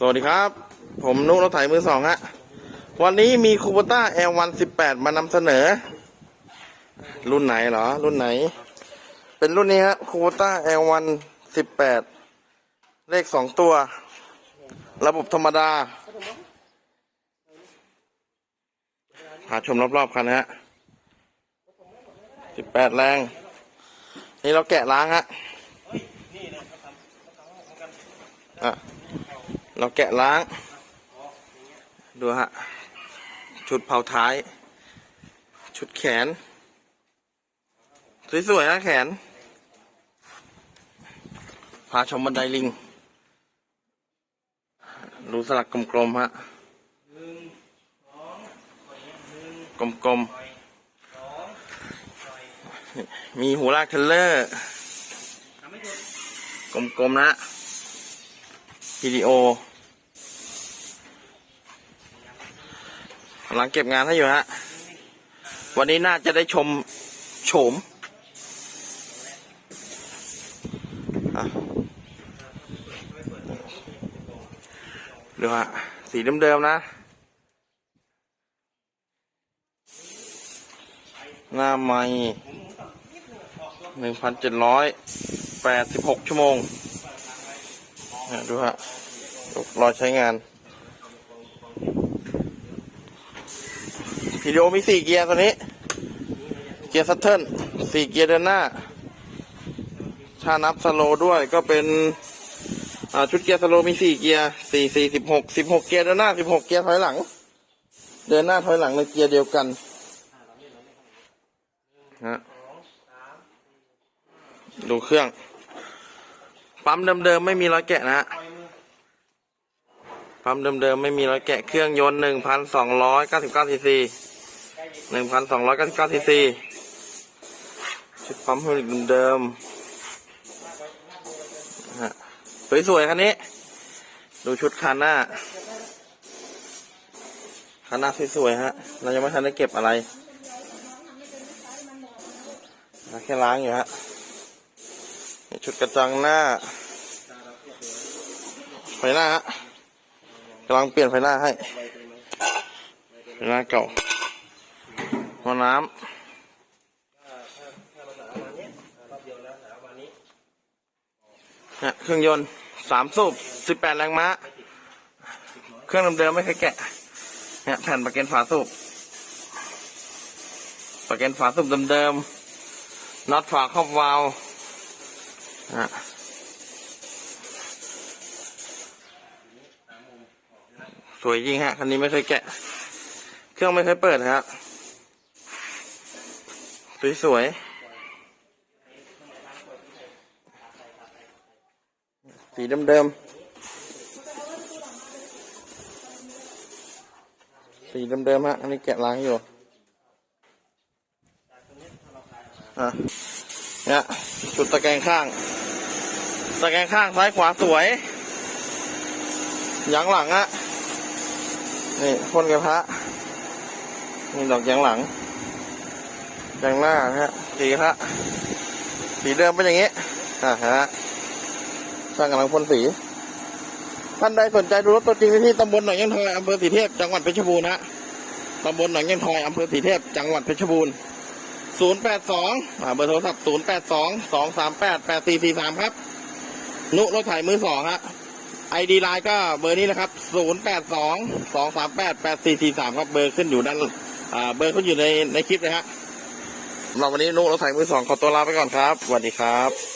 สวัสดีครับ ผมนุรถไถมือสองฮะวันนี้มีคูปต้า L118 มานำเสนอ รุ่นไหนเหรอ รุ่นไหน เป็นรุ่นนี้ฮะคูปต้า L118 เลขสองตัว ระบบธรรมดา หาชมรอบๆคันนะฮะ18แรง นี่เราแกะล้างฮะอะ เราแกะล้าง ดูฮะ ชุดเผาท้าย ชุดแขน สวยๆนะแขน พาชมบันไดลิง รูสลักกลมๆฮะ กลมๆ มีหูลากเทเลอร์ กลมๆนะ วิดีโอกำลังเก็บงานให้อยู่ฮะ วันนี้น่าจะได้ชมโฉมอะดูฮะ สีเดิมๆนะ หน้าไม้หนึ่งพันเจ็ดร้อยแปดสิบหกชั่วโมง ดูฮะรอใช้งานพีดีโอมีสี่เกียร์ตัวนี้ เกียร์ซัตเทิลสี่เกียร์เดินหน้า ถ้านับสโลด้วยก็เป็นชุดเกียร์สโลมีสี่เกียร์สี่สี่สิบหกสิบหกเกียร์เดินหน้าสิบหกเกียร์ถอยหลัง เดินหน้าถอยหลังในเกียร์เดียวกันฮะดูเครื่อง ปั๊มเดิมๆไม่มีรอยแกะนะฮะปั๊มเดิมๆไม่มีรอยแกะเครื่องยนต์หนึ่งพันสองร้อยเก้าสิบเก้าซีซีหนึ่งพันสองร้อยเก้าสิบเก้าซีซีชุดปั๊มไฮดรอลิกเดิมๆฮะสวยๆคันนี้ ดูชุดคันหน้าคันหน้าสวยๆฮะ เรายังไม่ทันได้เก็บอะไรแค่ล้างอยู่ฮะ ชุดกระจังหน้า ไฟหน้าฮะกำลังเปลี่ยนไฟหน้าให้ ไฟหน้าเก่าหัวน้ำเนี่ยเครื่องยนต์สามสูบสิบแปดแรงม้า เครื่องเดิมๆไม่เคยแกะเนี่ยแผ่นประกันฝาสูบประกันฝาสูบเดิมๆน็อตฝาครอบวาล์ว นะสวยจริงฮะ คันนี้ไม่เคยแกะ เครื่องไม่เคยเปิดนะครับสวยสวยสีเดิมๆ สีเดิมๆฮะ อันนี้แกะล้างอยู่อะเนี่ยจุดตะแกรงข้าง ตะแกรงข้างซ้ายขวาสวย ยางหลังอะนี่พ่นกระทะนี่ดอกยางหลังยางหน้านะฮะสีกระทะสีเดิมเป็นอย่างนี้อ่าฮะช่างกำลังพ่นสีท่านใดสนใจดูรถตัวจริงที่ตำบลหนองยังทอยอำเภอสีเทพจังหวัดเพชรบูรณ์นะฮะตำบลหนองยังทอยอำเภอสีเทพจังหวัดเพชรบูรณ์ศูนย์แปดสองอ่าเบอร์โทรศัพท์ศูนย์แปดสองสองสามแปดแปดสี่สี่สามครับ นุรถไถมือสองฮะไอดีไลน์ก็เบอร์นี้นะครับ0 8 2 2 3 8 8 4 4 3ครับเบอร์ขึ้นอยู่ด้านเบอร์ขึ้นอยู่ในในคลิปเลยฮะสำหรับวันนี้นุรถไถมือสองขอตัวลาไปก่อนครับสวัสดีครับ